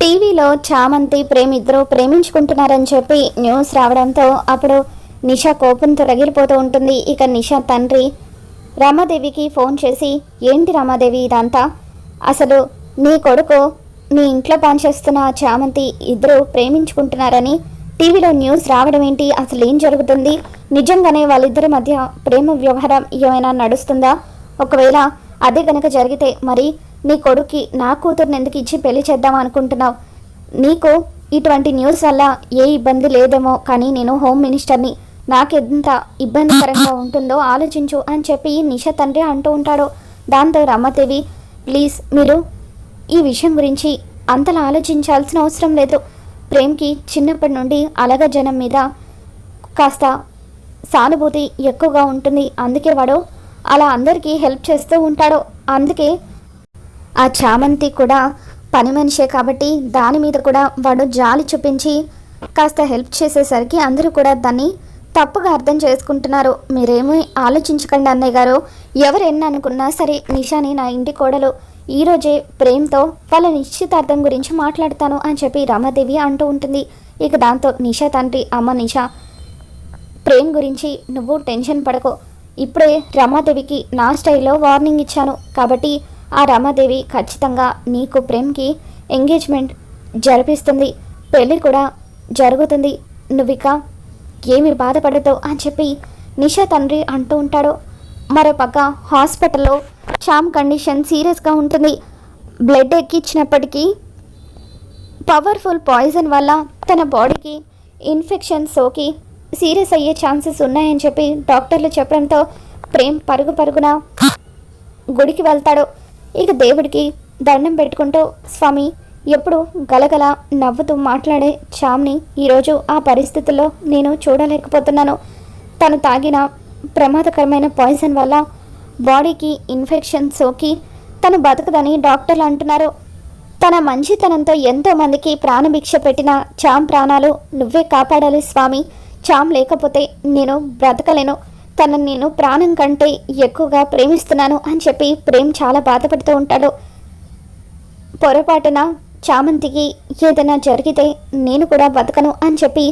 టీవీలో చామంతి ప్రేమ ఇద్దరు ప్రేమించుకుంటున్నారని చెప్పి న్యూస్ రావడంతో అప్పుడు నిష కోపంతో రగిలిపోతూ ఉంటుంది. ఇక నిషా తండ్రి రమాదేవికి ఫోన్ చేసి ఏంటి రమాదేవి ఇదంతా? అసలు నీ కొడుకు నీ ఇంట్లో పనిచేస్తున్న చామంతి ఇద్దరు ప్రేమించుకుంటున్నారని టీవీలో న్యూస్ రావడం ఏంటి? అసలు ఏం జరుగుతుంది? నిజంగానే వాళ్ళిద్దరి మధ్య ప్రేమ వ్యవహారం ఏమైనా నడుస్తుందా? ఒకవేళ అదే కనుక జరిగితే మరి నీ కొడుక్కి నా కూతుర్ని ఎందుకు ఇచ్చి పెళ్ళి చేద్దాం అనుకుంటున్నావు? నీకు ఇటువంటి న్యూస్ వల్ల ఏ ఇబ్బంది లేదేమో కానీ నేను హోమ్ మినిస్టర్ని. నాకెంత ఇబ్బందికరంగా ఉంటుందో ఆలోచించు అని చెప్పి నిష తండ్రి అంటూ ఉంటాడు. దాంతో రమ్మదేవి ప్లీజ్ మీరు ఈ విషయం గురించి అంతలా ఆలోచించాల్సిన అవసరం లేదు. ప్రేమ్కి చిన్నప్పటి నుండి అలగ జనం మీద కాస్త సానుభూతి ఎక్కువగా ఉంటుంది. అందుకే వాడు అలా అందరికీ హెల్ప్ చేస్తూ ఉంటాడు. అందుకే ఆ చామంతి కూడా పని మనిషే కాబట్టి దాని మీద కూడా వాడు జాలి చూపించి కాస్త హెల్ప్ చేసేసరికి అందరూ కూడా దాన్ని తప్పుగా అర్థం చేసుకుంటున్నారు. మీరేమీ ఆలోచించకండి అన్నయ్య గారు. ఎవరు అనుకున్నా సరే నిషాని నా ఇంటి కోడలు ఈరోజే ప్రేమతో వాళ్ళ నిశ్చితార్థం గురించి మాట్లాడతాను అని చెప్పి రమాదేవి అంటూ ఉంటుంది. ఇక దాంతో నిషా తండ్రి అమ్మ నిషా ప్రేమ్ గురించి నువ్వు టెన్షన్ పడకు. ఇప్పుడే రమాదేవికి నా స్టైల్లో వార్నింగ్ ఇచ్చాను. కాబట్టి ఆ రమాదేవి ఖచ్చితంగా నీకు ప్రేమ్కి ఎంగేజ్మెంట్ జరిపిస్తుంది. పెళ్ళి కూడా జరుగుతుంది. నువ్విక ఏమి బాధపడతావు అని చెప్పి నిషా తండ్రి అంటూ ఉంటాడు. మరోపక్క హాస్పిటల్లో చామ్ కండిషన్ సీరియస్గా ఉంటుంది. బ్లడ్ ఎక్కించినప్పటికీ పవర్ఫుల్ పాయిజన్ వల్ల తన బాడీకి ఇన్ఫెక్షన్ సోకి సీరియస్ అయ్యే ఛాన్సెస్ ఉన్నాయని చెప్పి డాక్టర్లు చెప్పడంతో ప్రేమ్ పరుగు పరుగున గుడికి వెళ్తాడు. ఇక దేవుడికి దండం పెట్టుకుంటూ స్వామి ఎప్పుడు గలగల నవ్వుతూ మాట్లాడే చామ్ని ఈరోజు ఆ పరిస్థితుల్లో నేను చూడలేకపోతున్నాను. తను తాగిన ప్రమాదకరమైన పాయిజన్ వల్ల బాడీకి ఇన్ఫెక్షన్ సోకి తను బతకదని డాక్టర్లు అంటున్నారు. తన మంచితనంతో ఎంతోమందికి ప్రాణభిక్ష పెట్టిన చామ్ ప్రాణాలు నువ్వే కాపాడాలి స్వామి. చామ్ లేకపోతే నేను బ్రతకలేను. తనని నేను ప్రాణం కంటే ఎక్కువగా ప్రేమిస్తున్నాను అని చెప్పి ప్రేమ్ చాలా బాధపడుతూ ఉంటాడు. పొరపాటున చామంతికి ఏదైనా జరిగితే నేను కూడా బతకను అని చెప్పి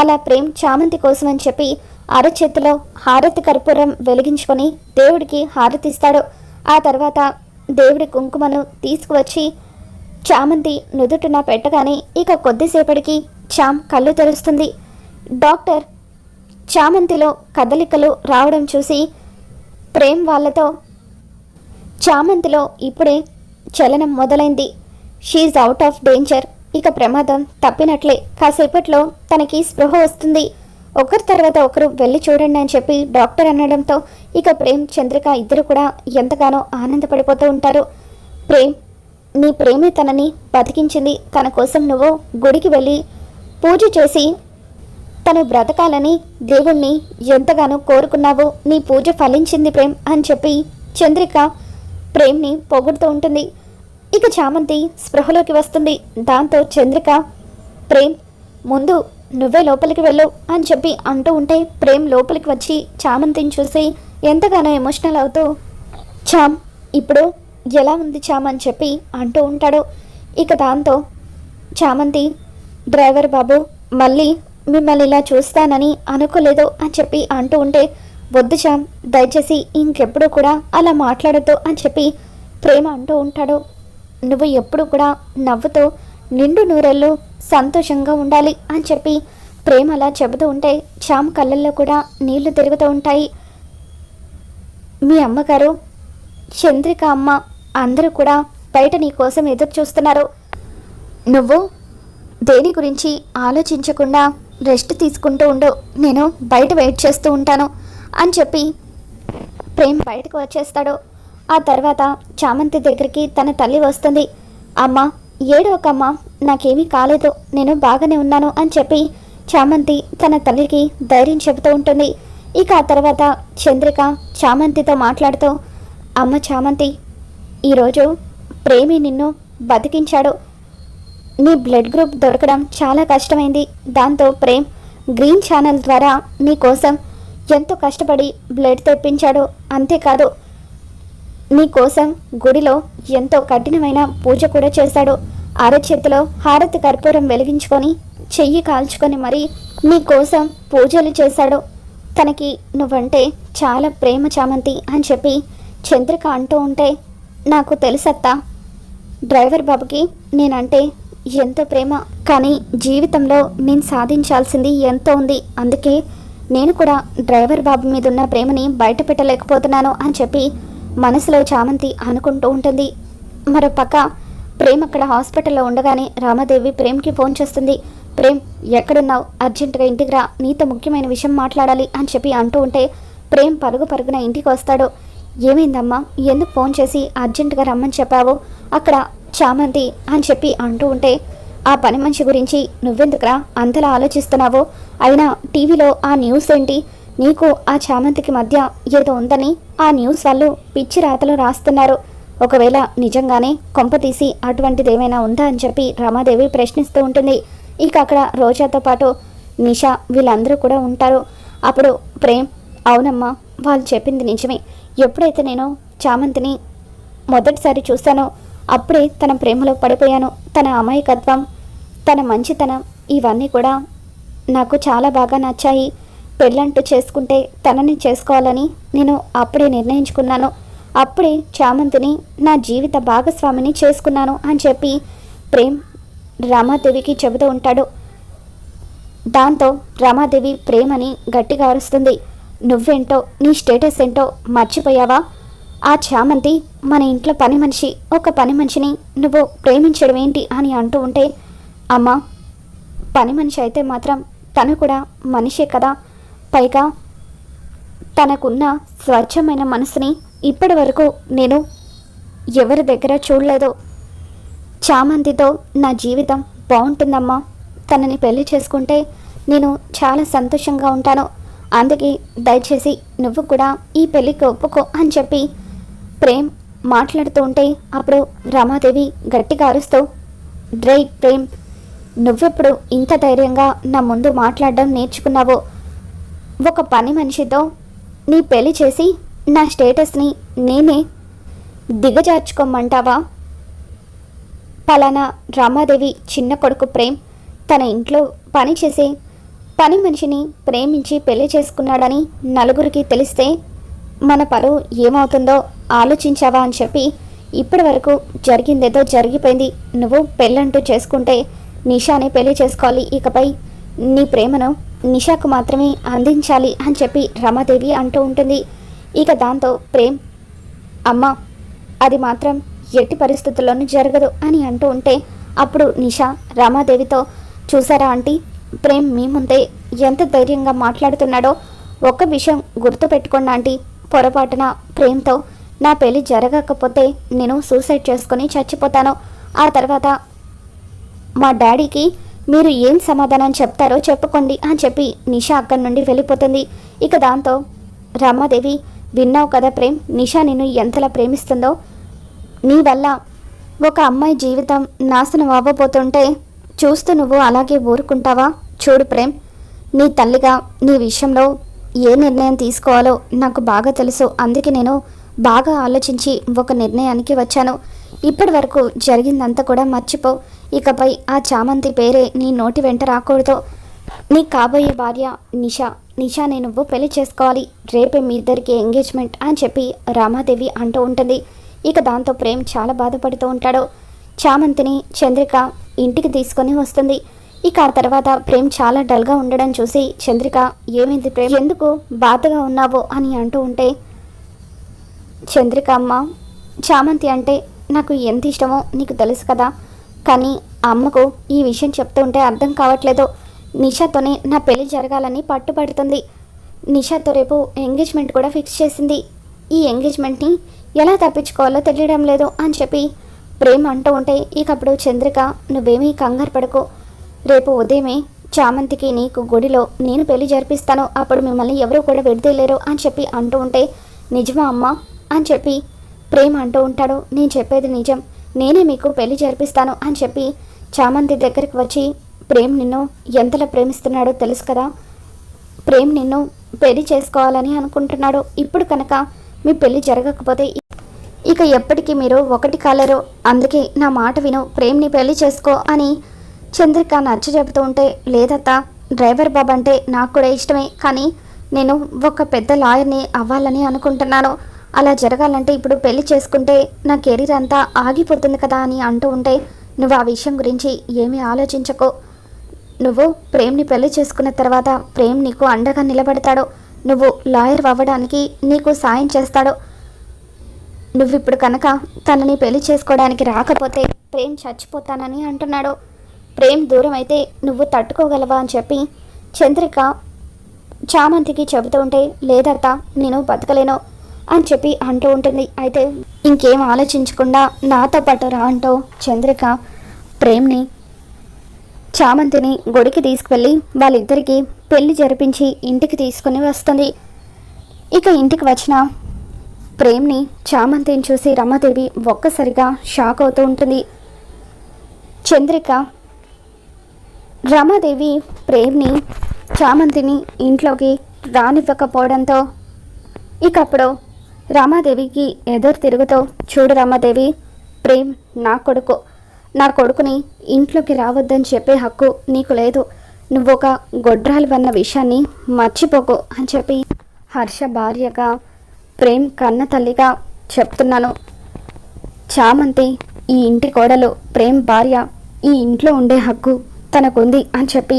అలా ప్రేమ్ చామంతి కోసం అని చెప్పి అరచేతిలో హారతి కర్పూరం వెలిగించుకొని దేవుడికి హారతిస్తాడు. ఆ తర్వాత దేవుడి కుంకుమను తీసుకువచ్చి చామంతి నుదుటిన పెట్టగానే ఇక కొద్దిసేపటికి చామ్ కళ్ళు తెరుస్తుంది. డాక్టర్ చామంతిలో కదలికలు రావడం చూసి ప్రేమ్ వాళ్ళతో చామంతిలో ఇప్పుడే చలనం మొదలైంది. షీఈ్ అవుట్ ఆఫ్ డేంజర్ ఇక ప్రమాదం తప్పినట్లే. కాసేపట్లో తనకి స్పృహ వస్తుంది. ఒకరి తర్వాత ఒకరు వెళ్ళి చూడండి అని చెప్పి డాక్టర్ అనడంతో ఇక ప్రేమ్ చంద్రిక ఇద్దరు కూడా ఎంతగానో ఆనందపడిపోతూ ఉంటారు. ప్రేమ్ నీ ప్రేమే తనని బతికించింది. తన కోసం నువ్వు గుడికి వెళ్ళి పూజ చేసి తను బ్రతకాలని దేవుణ్ణి ఎంతగానో కోరుకున్నావు నీ పూజ ఫలించింది ప్రేమ్ అని చెప్పి చంద్రిక ప్రేమ్ని పొగుడుతూ ఉంటుంది. ఇక చామంతి స్పృహలోకి వస్తుంది. దాంతో చంద్రిక ప్రేమ్ ముందు నువ్వే లోపలికి వెళ్ళు అని చెప్పి అంటూ ఉంటే ప్రేమ్ లోపలికి వచ్చి చామంతిని చూసి ఎంతగానో ఎమోషనల్ అవుతూ చామ్ ఇప్పుడు ఎలా ఉంది చామ్ అని చెప్పి అంటూ ఉంటాడు. ఇక దాంతో చామంతి డ్రైవర్ బాబు మళ్ళీ మిమ్మల్ని ఇలా చూస్తానని అనుకోలేదు అని చెప్పి అంటూ ఉంటే వద్దు శ్యామ్ దయచేసి ఇంకెప్పుడు కూడా అలా మాట్లాడద్దు అని చెప్పి ప్రేమ అంటూ ఉంటాడు. నువ్వు ఎప్పుడు కూడా నవ్వుతో నిండు నూరెళ్ళు సంతోషంగా ఉండాలి అని చెప్పి ప్రేమ అలా చెబుతూ ఉంటే శ్యామ్ కళ్ళల్లో కూడా నీళ్ళు తిరుగుతూ ఉంటాయి. మీ అమ్మగారు చంద్రిక అమ్మ అందరూ కూడా బయట నీ కోసం ఎదురు చూస్తున్నారు నువ్వు దేని గురించి ఆలోచించకుండా రెస్ట్ తీసుకుంటూ ఉండు. నేను బయట వెయిట్ చేస్తూ ఉంటాను అని చెప్పి ప్రేమ్ బయటకు వచ్చేస్తాడు. ఆ తర్వాత చామంతి దగ్గరికి తన తల్లి వస్తుంది. అమ్మ ఏడవకమ్మ నాకేమీ కాలేదు. నేను బాగానే ఉన్నాను అని చెప్పి చామంతి తన తల్లికి ధైర్యం చెబుతూ ఉంటుంది. ఇక ఆ తర్వాత చంద్రిక చామంతితో మాట్లాడుతూ అమ్మ చామంతి ఈరోజు ప్రేమి నిన్ను బతికించాడు. నీ బ్లడ్ గ్రూప్ దొరకడం చాలా కష్టమైంది. దాంతో ప్రేమ్ గ్రీన్ ఛానల్ ద్వారా నీ కోసం ఎంతో కష్టపడి బ్లడ్ తెప్పించాడు. అంతేకాదు నీ కోసం గుడిలో ఎంతో కఠినమైన పూజ కూడా చేశాడు. అరచేతిలో హారతి కర్పూరం వెలిగించుకొని చెయ్యి కాల్చుకొని మరీ నీ కోసం పూజలు చేశాడు. తనకి నువ్వంటే చాలా ప్రేమ చామంతి అని చెప్పి చంద్రిక అంటూ ఉంటే నాకు తెలుసత్తా డ్రైవర్ బాబుకి నేనంటే ఎంతో ప్రేమ కానీ జీవితంలో నేను సాధించాల్సింది ఎంతో ఉంది. అందుకే నేను కూడా డ్రైవర్ బాబు మీద ఉన్న ప్రేమని బయట పెట్టలేకపోతున్నాను అని చెప్పి మనసులో చామంతి అనుకుంటూ ఉంటుంది. మరో పక్క ప్రేమ్ అక్కడ హాస్పిటల్లో ఉండగానే రామదేవి ప్రేమ్కి ఫోన్ చేస్తుంది. ప్రేమ్ ఎక్కడున్నావు? అర్జెంటుగా ఇంటికి రా. నీతో ముఖ్యమైన విషయం మాట్లాడాలి అని చెప్పి అంటూ ఉంటే ప్రేమ్ పరుగు పరుగున ఇంటికి వస్తాడు. ఏమైందమ్మా? ఎందుకు ఫోన్ చేసి అర్జెంటుగా రమ్మని చెప్పావు? అక్కడ చామంతి అని చెప్పి అంటూ ఉంటే ఆ పని మనిషి గురించి నువ్వెందుకురా? అంతలా ఆలోచిస్తున్నావో? అయినా టీవీలో ఆ న్యూస్ ఏంటి? నీకు ఆ చామంతికి మధ్య ఏదో ఉందని ఆ న్యూస్ వాళ్ళు పిచ్చి రాతలు రాస్తున్నారు. ఒకవేళ నిజంగానే కొంప తీసి అటువంటిది ఏమైనా ఉందా అని చెప్పి రమాదేవి ప్రశ్నిస్తూ ఉంటుంది. ఇక అక్కడ రోజాతో పాటు నిషా వీళ్ళందరూ కూడా ఉంటారు. అప్పుడు ప్రేమ్ అవునమ్మా వాళ్ళు చెప్పింది నిజమే. ఎప్పుడైతే నేను చామంతిని మొదటిసారి చూశానో అప్పుడే తన ప్రేమలో పడిపోయాను. తన అమాయకత్వం తన మంచితనం ఇవన్నీ కూడా నాకు చాలా బాగా నచ్చాయి. పెళ్ళంటూ చేసుకుంటే తనని చేసుకోవాలని నేను అప్పుడే నిర్ణయించుకున్నాను. అప్పుడే చామంతిని నా జీవిత భాగస్వామిని చేసుకున్నాను అని చెప్పి ప్రేమ్ రామాదేవికి చెబుతూ ఉంటాడు. దాంతో రామాదేవి ప్రేమని గట్టిగా అరుస్తుంది. నువ్వేంటో నీ స్టేటస్ ఏంటో మర్చిపోయావా? ఆ చామంతి మన ఇంట్లో పని మనిషి ఒక పని మనిషిని నువ్వు ప్రేమించడం ఏంటి అని అంటూ ఉంటే అమ్మా పని మనిషి అయితే మాత్రం తను కూడా మనిషే కదా. పైగా తనకున్న స్వచ్ఛమైన మనసుని ఇప్పటి వరకు నేను ఎవరి దగ్గర చూడలేదు. చామంతితో నా జీవితం బాగుంటుందమ్మా. తనని పెళ్ళి చేసుకుంటే నేను చాలా సంతోషంగా ఉంటాను. అందుకే దయచేసి నువ్వు కూడా ఈ పెళ్ళికి ఒప్పుకో అని చెప్పి ప్రేమ్ మాట్లాడుతూ ఉంటే అప్పుడు రమాదేవి గట్టిగా అరుస్తూ డ్రై ప్రేమ్ నువ్వెప్పుడు ఇంత ధైర్యంగా నా ముందు మాట్లాడడం నేర్చుకున్నావో? ఒక పని మనిషితో నీ పెళ్ళి చేసి నా స్టేటస్ని నేనే దిగజార్చుకోమంటావా? పలానా రామాదేవి చిన్న కొడుకు ప్రేమ్ తన ఇంట్లో పని చేసే పని మనిషిని ప్రేమించి పెళ్ళి చేసుకున్నాడని నలుగురికి తెలిస్తే మన పరువు ఏమవుతుందో ఆలోచించావా అని చెప్పి ఇప్పటి వరకు జరిగిందేదో జరిగిపోయింది. నువ్వు పెళ్ళంటూ చేసుకుంటే నిషాని పెళ్ళి చేసుకోవాలి. ఇకపై నీ ప్రేమను నిషాకు మాత్రమే అందించాలి అని చెప్పి రమాదేవి అంటూ ఉంటుంది. ఇక దాంతో ప్రేమ్ అమ్మ అది మాత్రం ఎట్టి పరిస్థితుల్లోనూ జరగదు అని అంటూ ఉంటే అప్పుడు నిషా రమాదేవితో చూసారా ఆంటీ ప్రేమ్ మీ ముందే ఎంత ధైర్యంగా మాట్లాడుతున్నాడో ఒక్క విషయం గుర్తుపెట్టుకోండి ఆంటీ. పొరపాటున ప్రేమ్తో నా పెళ్ళి జరగకపోతే నేను సూసైడ్ చేసుకొని చచ్చిపోతాను. ఆ తర్వాత మా డాడీకి మీరు ఏం సమాధానం చెప్తారో చెప్పుకోండి అని చెప్పి నిషా అక్కడి నుండి వెళ్ళిపోతుంది. ఇక దాంతో రమాదేవి విన్నావు కదా ప్రేమ్ నిషా నిన్ను ఎంతలా ప్రేమిస్తుందో? నీ వల్ల ఒక అమ్మాయి జీవితం నాశనం అవ్వబోతుంటే చూస్తూ నువ్వు అలాగే ఊరుకుంటావా? చూడు ప్రేమ్ నీ తల్లిగా నీ విషయంలో ఏ నిర్ణయం తీసుకోవాలో నాకు బాగా తెలుసు. అందుకే నేను బాగా ఆలోచించి ఒక నిర్ణయానికి వచ్చాను. ఇప్పటి వరకు జరిగిందంతా కూడా మర్చిపో. ఇకపై ఆ చామంతి పేరే నీ నోటి వెంట రాకూడదు. నీ కాబోయే భార్య నిషా. నిషాని నువ్వు పెళ్ళి చేసుకోవాలి. రేపే మీ ఇద్దరికి ఎంగేజ్మెంట్ అని చెప్పి రామాదేవి అంటూ ఉంటుంది. ఇక దాంతో ప్రేమ్ చాలా బాధపడుతూ ఉంటాడు. చామంతిని చంద్రిక ఇంటికి తీసుకొని వస్తుంది. ఇక ఆ తర్వాత ప్రేమ్ చాలా డల్గా ఉండడం చూసి చంద్రిక ఏమైంది ప్రేమ్? ఎందుకు బాధగా ఉన్నావో? అని అంటూ ఉంటే చంద్రిక అమ్మ చామంతి అంటే నాకు ఎంత ఇష్టమో నీకు తెలుసు కదా. కానీ అమ్మకు ఈ విషయం చెప్తూ ఉంటే అర్థం కావట్లేదు. నిషాతోనే నా పెళ్ళి జరగాలని పట్టుబడుతుంది. నిషాతో రేపు ఎంగేజ్మెంట్ కూడా ఫిక్స్ చేసింది. ఈ ఎంగేజ్మెంట్ని ఎలా తప్పించుకోవాలో తెలియడం లేదు అని చెప్పి ప్రేమ అంటూ ఉంటే ఇకప్పుడు చంద్రిక నువ్వేమీ కంగారు పడకు. రేపు ఉదయమే చామంతికి నీకు గుడిలో నేను పెళ్ళి జరిపిస్తాను. అప్పుడు మిమ్మల్ని ఎవరు కూడా విడదలేరు అని చెప్పి అంటూ ఉంటే నిజమా అమ్మ? అని చెప్పి ప్రేమ అంటూ ఉంటాడు. నేను చెప్పేది నిజం. నేనే మీకు పెళ్ళి జరిపిస్తాను అని చెప్పి చామంతి దగ్గరికి వచ్చి ప్రేమ్ నిన్ను ఎంతలా ప్రేమిస్తున్నాడో తెలుసు కదా. ప్రేమ్ నిన్ను పెళ్ళి చేసుకోవాలని అనుకుంటున్నాడు. ఇప్పుడు కనుక మీ పెళ్ళి జరగకపోతే ఇక ఎప్పటికీ మీరు ఒకటి కాలేరు. అందుకే నా మాట విను. ప్రేమ్ని పెళ్ళి చేసుకో అని చంద్రిక నచ్చ చెబుతూ ఉంటే లేదత్తా డ్రైవర్ బాబు అంటే నాకు కూడా ఇష్టమే కానీ నేను ఒక పెద్ద లాయర్ని అవ్వాలని అనుకుంటున్నాను. అలా జరగాలంటే ఇప్పుడు పెళ్ళి చేసుకుంటే నా కెరీర్ అంతా ఆగిపోతుంది కదా అని అంటూ ఉంటే నువ్వు ఆ విషయం గురించి ఏమీ ఆలోచించకు. నువ్వు ప్రేమ్ని పెళ్ళి చేసుకున్న తర్వాత ప్రేమ్ నీకు అండగా నిలబడతాడు. నువ్వు లాయర్ అవ్వడానికి నీకు సాయం చేస్తాడు. నువ్వు ఇప్పుడు కనుక తనని పెళ్ళి చేసుకోవడానికి రాకపోతే ప్రేమ్ చచ్చిపోతానని అంటున్నాడు. ప్రేమ్ దూరం అయితే నువ్వు తట్టుకోగలవా అని చెప్పి చంద్రిక చామంతికి చెబుతూ ఉంటే లేదత్త నేను బతకలేను అని చెప్పి అంటూ ఉంటుంది. అయితే ఇంకేం ఆలోచించకుండా నాతో పాటు రా అంటూ చంద్రిక ప్రేమ్ని చామంతిని గుడికి తీసుకువెళ్ళి వాళ్ళిద్దరికీ పెళ్ళి జరిపించి ఇంటికి తీసుకుని వస్తుంది. ఇక ఇంటికి వచ్చిన ప్రేమ్ని చామంతిని చూసి రమాదేవి ఒక్కసారిగా షాక్ అవుతూ ఉంటుంది. చంద్రిక రమాదేవి ప్రేమ్ని చామంతిని ఇంట్లోకి రానివ్వకపోవడంతో ఇకప్పుడు రమాదేవికి రామాదేవికి ఎదురు తిరుగుతూ చూడు రామాదేవి ప్రేమ్ నా కొడుకు. నా కొడుకుని ఇంట్లోకి రావద్దని చెప్పే హక్కు నీకు లేదు. నువ్వు ఒక గొడ్రాలు అన్న విషయాన్ని మర్చిపోకు అని చెప్పి హర్ష భార్యగా ప్రేమ్ కన్న తల్లిగా చెప్తున్నాను. చామంతి ఈ ఇంటి కోడలు ప్రేమ్ భార్య ఈ ఇంట్లో ఉండే హక్కు తనకుంది అని చెప్పి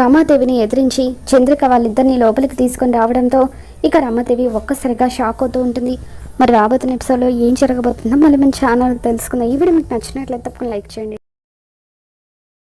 రమాదేవిని ఎదిరించి చంద్రిక వాళ్ళిద్దరిని లోపలికి తీసుకొని రావడంతో ఇక రమాదేవి ఒక్కసారిగా షాక్ అవుతూ ఉంటుంది. మరి రాబోతున్న ఎపిసోడ్లో ఏం జరగబోతుందో మళ్ళీ మన ఛానల్ తెలుసుకుందాం. ఈ వీడియో మీకు నచ్చినట్లయితే తప్పకుండా లైక్ చేయండి.